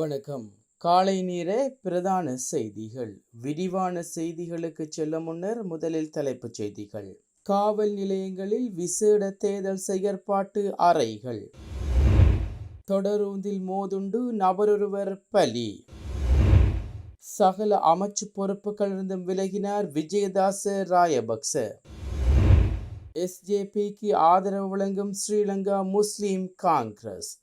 வணக்கம். காலை நேர பிரதான செய்திகள். விரிவான செய்திகளுக்கு செல்ல முன்னர் முதலில் தலைப்புச் செய்திகள். காவல் நிலையங்களில் விசேட தேர்தல் செயற்பாட்டு அறைகள். தொடரூந்தில் மோதுண்டு நபரொருவர் பலி. சகல அமைச்சு பொறுப்புகளிலிருந்தும் விலகினார் விஜயதாச ராயபக்ச. எஸ்ஜேபிக்கு ஆதரவு வழங்கும் ஸ்ரீலங்கா முஸ்லிம் காங்கிரஸ்.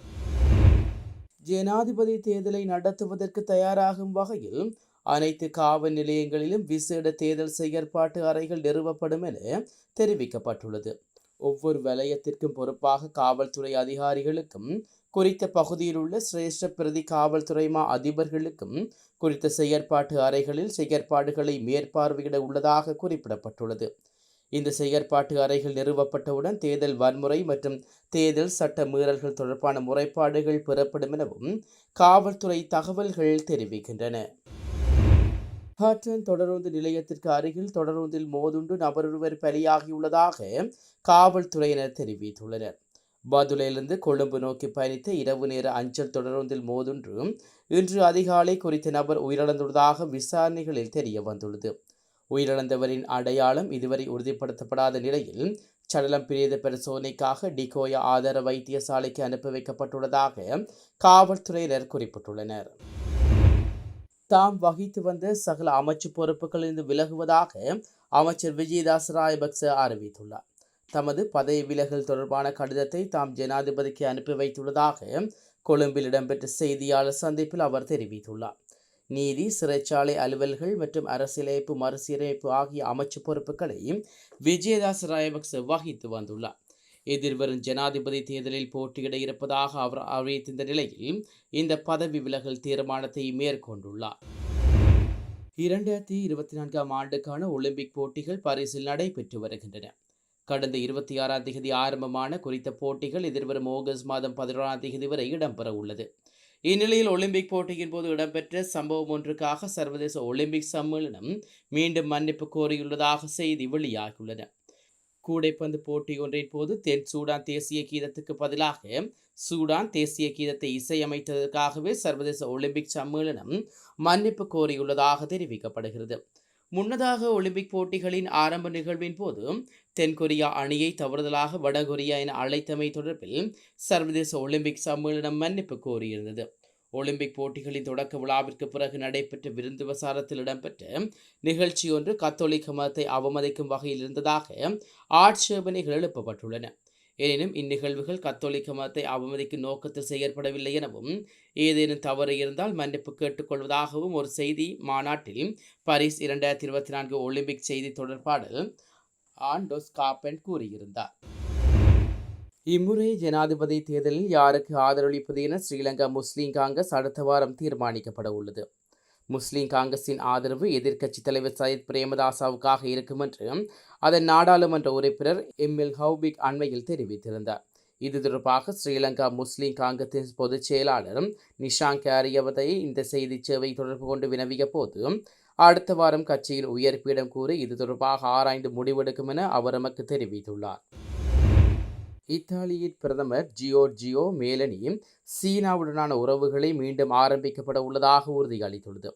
ஜனாதிபதி தேர்தலை நடத்துவதற்கு தயாராகும் வகையில் அனைத்து காவல் நிலையங்களிலும் விசேட தேர்தல் செயற்பாட்டு அறைகள் நிறுவப்படும் என தெரிவிக்கப்பட்டுள்ளது. ஒவ்வொரு வலயத்திற்கும் பொறுப்பாக காவல்துறை அதிகாரிகளுக்கும் குறித்த பகுதியில் உள்ள சிரேஷ்ட பிரதி காவல்துறை மா அதிபர்களுக்கும் குறித்த செயற்பாட்டு அறைகளில் செயற்பாடுகளை மேற்பார்வையிட உள்ளதாக குறிப்பிடப்பட்டுள்ளது. இந்த செயற்பாட்டு அறைகள் நிறுவப்பட்டவுடன் தேர்தல் வன்முறை மற்றும் தேர்தல் சட்ட மீறல்கள் தொடர்பான முறைப்பாடுகள் பெறப்படும் எனவும் காவல்துறை தகவல்கள் தெரிவிக்கின்றன. ஹாட்டன் தொடருந்து நிலையத்திற்கு அருகில் தொடருந்தில் மோதுண்டு நபரொருவர் பலியாகியுள்ளதாக காவல்துறையினர் தெரிவித்துள்ளனர். பதுலையிலிருந்து கொழும்பு நோக்கி பயணித்த இரவு நேர அஞ்சல் தொடருந்தில் மோதுன்று இன்று அதிகாலை குறித்த நபர் உயிரிழந்துள்ளதாக விசாரணைகளில் தெரிய வந்துள்ளது உயிரிழந்தவரின் அடையாளம் இதுவரை உறுதிப்படுத்தப்படாத நிலையில் சடலம் பிரேத பரிசோதனைக்காக டிகோயா ஆதார வைத்தியசாலைக்கு அனுப்பி வைக்கப்பட்டுள்ளதாக காவல்துறையினர் குறிப்பிட்டுள்ளனர். தாம் வகித்து வந்த சகல அமைச்சு பொறுப்புகளிலிருந்து விலகுவதாக அமைச்சர் விஜயதாஸ் ராயபக்ச அறிவித்துள்ளார். தமது பதவி விலகல் தொடர்பான கடிதத்தை தாம் ஜனாதிபதிக்கு அனுப்பி வைத்துள்ளதாக கொழும்பில் இடம்பெற்ற செய்தியாளர் சந்திப்பில் அவர் தெரிவித்துள்ளார். நீதி சிறைச்சாலை அலுவல்கள் மற்றும் அரசியலமைப்பு மறுசீரமைப்பு ஆகிய அமைச்சு பொறுப்புகளை விஜயதாஸ் ராயபக்ச வகித்து வந்துள்ளார். எதிர்வரும் ஜனாதிபதி தேர்தலில் போட்டியிட இருப்பதாக அவர் அறிவித்திருந்த நிலையில் இந்த பதவி விலகல் தீர்மானத்தை மேற்கொண்டுள்ளார். இரண்டாயிரத்தி இருபத்தி நான்காம் ஆண்டுக்கான ஒலிம்பிக் போட்டிகள் பாரிஸில் நடைபெற்று வருகின்றன. கடந்த இருபத்தி ஆறாம் தேதி ஆரம்பமான குறித்த போட்டிகள் எதிர்வரும் ஆகஸ்ட் மாதம் பதினோராம் தேதி வரை இடம்பெற உள்ளது. இந்நிலையில் ஒலிம்பிக் போட்டியின் போது இடம்பெற்ற சம்பவம் ஒன்றுக்காக சர்வதேச ஒலிம்பிக் சம்மேளனம் மீண்டும் மன்னிப்பு கோரியுள்ளதாக செய்தி வெளியாகியுள்ளன கூடைப்பந்து போட்டி ஒன்றின் போது தென் சூடான் தேசிய கீதத்துக்கு பதிலாக சூடான் தேசிய கீதத்தை இசையமைத்ததற்காகவே சர்வதேச ஒலிம்பிக் சம்மேளனம் மன்னிப்பு கோரியுள்ளதாக தெரிவிக்கப்படுகிறது. முன்னதாக ஒலிம்பிக் போட்டிகளின் ஆரம்ப நிகழ்வின் போது தென்கொரியா அணியை தவறுதலாக வடகொரியா என அழைத்தமை தொடர்பில் சர்வதேச ஒலிம்பிக் சம்மேளனம் மன்னிப்பு கோரியிருந்தது. ஒலிம்பிக் போட்டிகளின் தொடக்க விழாவிற்கு பிறகு நடைபெற்ற விருந்து வசாரத்தில் இடம்பெற்ற நிகழ்ச்சி ஒன்று கத்தோலிக்க மதத்தை அவமதிக்கும் வகையில் இருந்ததாக ஆட்சேபனைகள் எழுப்பப்பட்டுள்ளன. எனினும் இந்நிகழ்வுகள் கத்தோலிக்க மதத்தை அவமதிக்கும் நோக்கத்தில் செயற்படவில்லை எனவும் ஏதேனும் தவறு இருந்தால் மன்னிப்பு கேட்டுக்கொள்வதாகவும் ஒரு செய்தி மாநாட்டில் பாரிஸ் இரண்டாயிரத்தி இருபத்தி நான்கு ஒலிம்பிக் செய்தி தொடர்பாடல் ஆண்டோஸ் காப்பன் கூறியிருந்தார். இம்முறை ஜனாதிபதி தேர்தலில் யாருக்கு ஆதரவளிப்பது என ஸ்ரீலங்கா முஸ்லீம் காங்கிரஸ் அடுத்த வாரம் தீர்மானிக்கப்பட உள்ளது. முஸ்லீம் காங்கிரஸின் ஆதரவு எதிர்க்கட்சி தலைவர் சயித் பிரேமதாசாவுக்காக இருக்கும் என்று அதன் நாடாளுமன்ற உறுப்பினர் எம்எல் ஹவுபிக் அண்மையில் தெரிவித்திருந்தார். இது தொடர்பாக ஸ்ரீலங்கா முஸ்லீம் காங்கிரஸின் பொதுச் செயலாளர் நிஷாங்க் அரியவதை இந்த செய்தி சேவை தொடர்பு கொண்டு வினவிய போது அடுத்த வாரம் கட்சியின் உயர்ப்பிடம் கூறி இது தொடர்பாக ஆராய்ந்து முடிவெடுக்கும் என அவர் நமக்கு தெரிவித்துள்ளார். இத்தாலியின் பிரதமர் ஜியோர்ஜியோ மேலனி சீனாவுடனான உறவுகளை மீண்டும் ஆரம்பிக்கப்பட உள்ளதாக உறுதியளித்துள்ளது.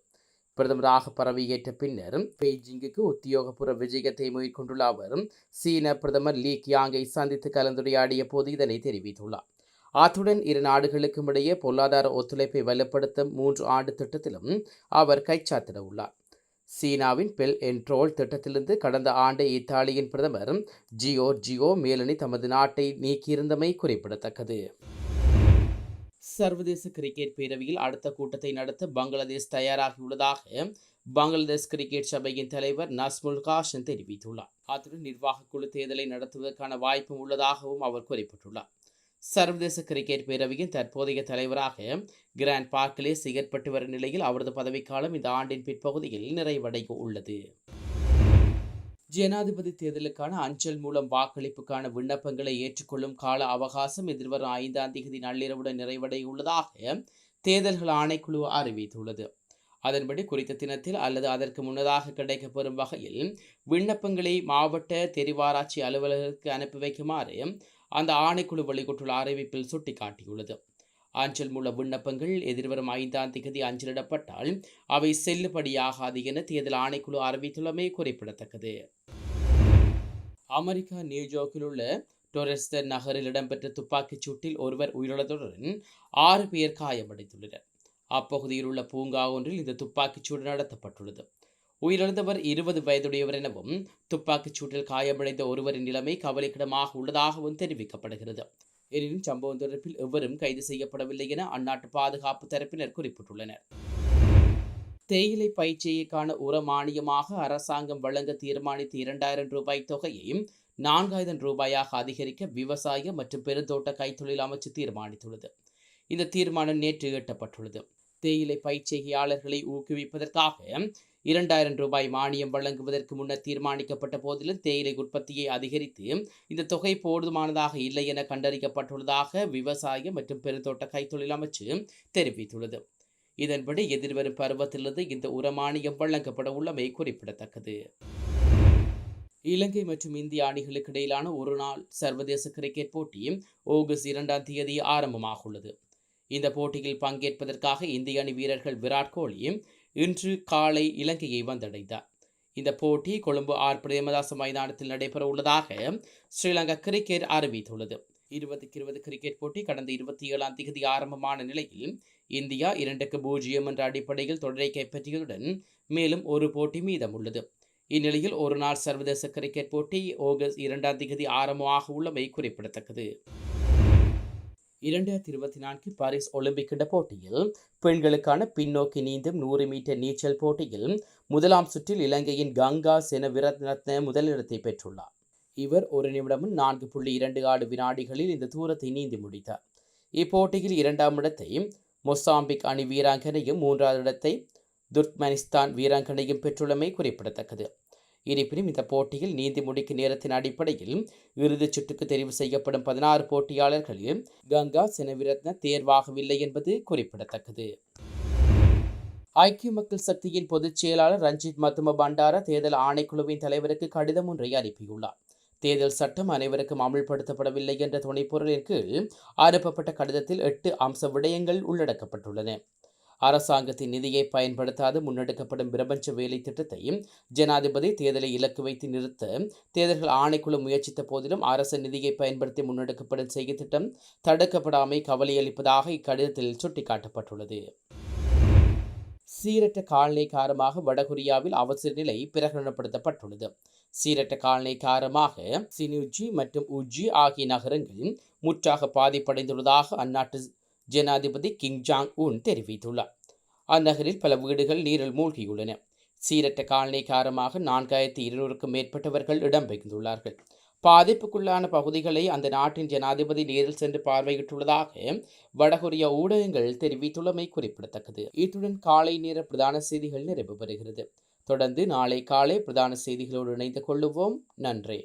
பிரதமராக பதவியேற்ற பின்னர் பெய்ஜிங்குக்கு உத்தியோகபூர்வ விஜயத்தை மேற்கொண்டுள்ள அவர் சீன பிரதமர் லீ கியாங்கை சந்தித்து கலந்துரையாடிய போது இதனை தெரிவித்துள்ளார். அத்துடன் இரு நாடுகளுக்கும் இடையே பொருளாதார ஒத்துழைப்பை வலுப்படுத்தும் மூன்று ஆண்டு திட்டத்திலும் அவர் கைச்சாத்திட உள்ளார். சீனாவின் பெல் என்ட்ரோல் திட்டத்திலிருந்து கடந்த ஆண்டு இத்தாலியின் பிரதமர் ஜியோ ஜியோ மேலனி தமது நாட்டை நீக்கியிருந்தமை குறிப்பிடத்தக்கது. சர்வதேச கிரிக்கெட் பேரவையில் அடுத்த கூட்டத்தை நடத்த பங்களாதேஷ் தயாராகியுள்ளதாக பங்களாதேஷ் கிரிக்கெட் சபையின் தலைவர் நஸ்முல் காஷன் தெரிவித்துள்ளார். அத்துடன் நிர்வாக குழு தேர்தலை நடத்துவதற்கான வாய்ப்பும் உள்ளதாகவும் அவர் குறிப்பிட்டுள்ளார். சர்வதேச கிரிக்கெட் பேரவையின் தற்போதைய தலைவராக கிராண்ட் பார்க்கிலே செயற்பட்டு வரும் நிலையில் அவரது பதவிக்காலம் இந்த ஆண்டின் பிற்பகுதியில் நிறைவடைய உள்ளது. ஜனாதிபதி தேர்தலுக்கான அஞ்சல் மூலம் வாக்களிப்புக்கான விண்ணப்பங்களை ஏற்றுக்கொள்ளும் கால அவகாசம் எதிர்வரும் ஐந்தாம் தேதி நள்ளிரவுடன் நிறைவடைய உள்ளதாக தேர்தல்கள் ஆணைக்குழு அறிவித்துள்ளது. அதன்படி குறித்த தினத்தில் அல்லது அதற்கு முன்னதாக கிடைக்கப்பெறும் வகையில் விண்ணப்பங்களை மாவட்ட தெரிவாராய்ச்சி அலுவலர்களுக்கு அனுப்பி வைக்குமாறு அந்த ஆணைக்குழு வெளியிட்டுள்ள அறிவிப்பில் சுட்டிக்காட்டியுள்ளது. அஞ்சல் மூல விண்ணப்பங்கள் எதிர்வரும் ஐந்தாம் தேதி அஞ்சலிடப்பட்டால் அவை செல்லுபடியாகாது என தேர்தல் ஆணைக்குழு அறிவித்துள்ளமை குறிப்பிடத்தக்கது. அமெரிக்கா நியூயார்க்கில் உள்ள டொரெஸ்டர் நகரில் இடம்பெற்ற துப்பாக்கிச் சூட்டில் ஒருவர் உயிரிழந்ததுடன் ஆறு பேர் காயமடைந்துள்ளனர். அப்பகுதியில் உள்ள பூங்கா ஒன்றில் இந்த துப்பாக்கிச் சூடு நடத்தப்பட்டுள்ளது. உயிரிழந்தவர் இருபது வயதுடையவர் எனவும் துப்பாக்கிச் சூட்டில் காயமடைந்த ஒருவரின் நிலைமை கவலைக்கிடமாக உள்ளதாகவும் தெரிவிக்கப்படுகிறது. எனினும் சம்பவம் தொடர்பில் எவரும் கைது செய்யப்படவில்லை என அந்நாட்டு பாதுகாப்பு தரப்பினர் குறிப்பிட்டுள்ளனர். தேயிலை பயிற்சியைக்கான உர மானியமாக அரசாங்கம் வழங்க தீர்மானித்த இரண்டாயிரம் ரூபாய் தொகையையும் நான்காயிரம் ரூபாயாக அதிகரிக்க விவசாய மற்றும் பெருந்தோட்ட கைத்தொழில் அமைச்சு தீர்மானித்துள்ளது. இந்த தீர்மானம் நேற்று எட்டப்பட்டுள்ளது. தேயிலை பயிற்சியாளர்களை ஊக்குவிப்பதற்காக இரண்டாயிரம் ரூபாய் மானியம் வழங்குவதற்கு முன்னர் தீர்மானிக்கப்பட்ட போதிலும் தேயிலை உற்பத்தியை அதிகரித்து இந்த தொகை போதுமானதாக இல்லை என கண்டறியப்பட்டுள்ளதாக விவசாய மற்றும் பெருந்தோட்ட கைத்தொழில் அமைச்சு தெரிவித்துள்ளது. இதன்படி எதிர்வரும் பருவத்திலிருந்து இந்த உரமானியம் வழங்கப்பட உள்ளமை குறிப்பிடத்தக்கது. இலங்கை மற்றும் இந்திய அணிகளுக்கு இடையிலான ஒரு நாள் சர்வதேச கிரிக்கெட் போட்டி ஆகஸ்ட் இரண்டாம் தேதி ஆரம்பமாக உள்ளது இந்த போட்டியில் பங்கேற்பதற்காக இந்திய அணி வீரர்கள் விராட் கோலி இன்று காலை இலங்கையை வந்தடைந்தார். இந்த போட்டி கொழும்பு ஆர் பிரேமதாச மைதானத்தில் நடைபெற உள்ளதாக ஸ்ரீலங்கா கிரிக்கெட் அறிவித்துள்ளது. இருபதுக்கு இருபது கிரிக்கெட் போட்டி கடந்த இருபத்தி ஏழாம் தேதி ஆரம்பமான நிலையில் இந்தியா இரண்டுக்கு பூஜ்ஜியம் என்ற அடிப்படையில் தொடரை கைப்பற்றியதுடன் மேலும் ஒரு போட்டி மீதம் உள்ளது இந்நிலையில் ஒரு நாள் சர்வதேச கிரிக்கெட் போட்டி ஆகஸ்ட் இரண்டாம் தேதி ஆரம்பமாக உள்ளமை குறிப்பிடத்தக்கது. இரண்டாயிரத்தி இருபத்தி நான்கு பாரிஸ் ஒலிம்பிக் கிண்ட போட்டியில் பெண்களுக்கான பின்னோக்கி நீந்தும் நூறு மீட்டர் நீச்சல் போட்டியில் முதலாம் சுற்றில் இலங்கையின் கங்கா சென விரத்னத்ன முதலிடத்தை பெற்றுள்ளார். இவர் ஒரு நிமிடமும் நான்கு புள்ளி இரண்டு ஆறு வினாடிகளில் இந்த தூரத்தை நீந்தி முடித்தார். இப்போட்டியில் இரண்டாம் இடத்தை மொசாம்பிக் அணி வீராங்கனையும் மூன்றாவது இடத்தை துர்க்மெனிஸ்தான் வீராங்கனையும் பெற்றுள்ளமை குறிப்பிடத்தக்கது. இருப்பினும் இந்த போட்டியில் நீந்தி முடிக்கும் நேரத்தின் அடிப்படையில் இறுதிச் சுற்றுக்கு தெரிவு செய்யப்படும் பதினாறு போட்டியாளர்களில் கங்கா செனவிரத்ன தேர்வாகவில்லை என்பது குறிப்பிடத்தக்கது. ஐக்கிய மக்கள் சக்தியின் பொதுச் செயலாளர் ரஞ்சித் மத்தும பண்டார தேர்தல் ஆணைக்குழுவின் தலைவருக்கு கடிதம் ஒன்றை அனுப்பியுள்ளார். தேர்தல் சட்டம் அனைவருக்கும் அமல்படுத்தப்படவில்லை என்ற துணைப்பொருளின் கீழ் அனுப்பப்பட்ட கடிதத்தில் எட்டு அம்ச விடயங்கள் உள்ளடக்கப்பட்டுள்ளன. அரசாங்கத்தின் நிதியை பயன்படுத்தாது முன்னெடுக்கப்படும் பிரபஞ்ச வேலை திட்டத்தையும் ஜனாதிபதி தேர்தலை இலக்கு வைத்து நிறுத்த தேர்தல்கள் ஆணைக்குழு முயற்சித்த போதிலும் அரசு நிதியை பயன்படுத்தி முன்னெடுக்கப்படும் செய்கை திட்டம் தடுக்கப்படாமை கவலையளிப்பதாக இக்கடிதத்தில் சுட்டிக்காட்டப்பட்டுள்ளது. சீரற்ற காலநிலை காரணமாக வடகொரியாவில் அவசர நிலை பிரகடனப்படுத்தப்பட்டுள்ளது. சீரற்ற காலநிலை காரணமாக சினுஜி மற்றும் உஜி ஆகிய நகரங்கள் முற்றாக பாதிப்படைந்துள்ளதாக அந்நாட்டு ஜனாதிபதி கிங் ஜாங் உன் தெரிவித்துள்ளார். அந்நகரில் பல வீடுகள் நீரில் மூழ்கியுள்ளன. சீரற்ற காலநிலை காரணமாக நான்காயிரத்தி இருநூறுக்கும் மேற்பட்டவர்கள் இடம்பெயர்ந்துள்ளார்கள் பாதிப்புக்குள்ளான பகுதிகளை அந்த நாட்டின் ஜனாதிபதி நேரில் சென்று பார்வையிட்டுள்ளதாக வடகொரிய ஊடகங்கள் தெரிவித்துள்ளமை குறிப்பிடத்தக்கது. இத்துடன் காலை நேர பிரதான செய்திகள் நிறைவு பெறுகிறது. தொடர்ந்து நாளை காலை பிரதான செய்திகளோடு இணைந்து கொள்ளுவோம். நன்றி.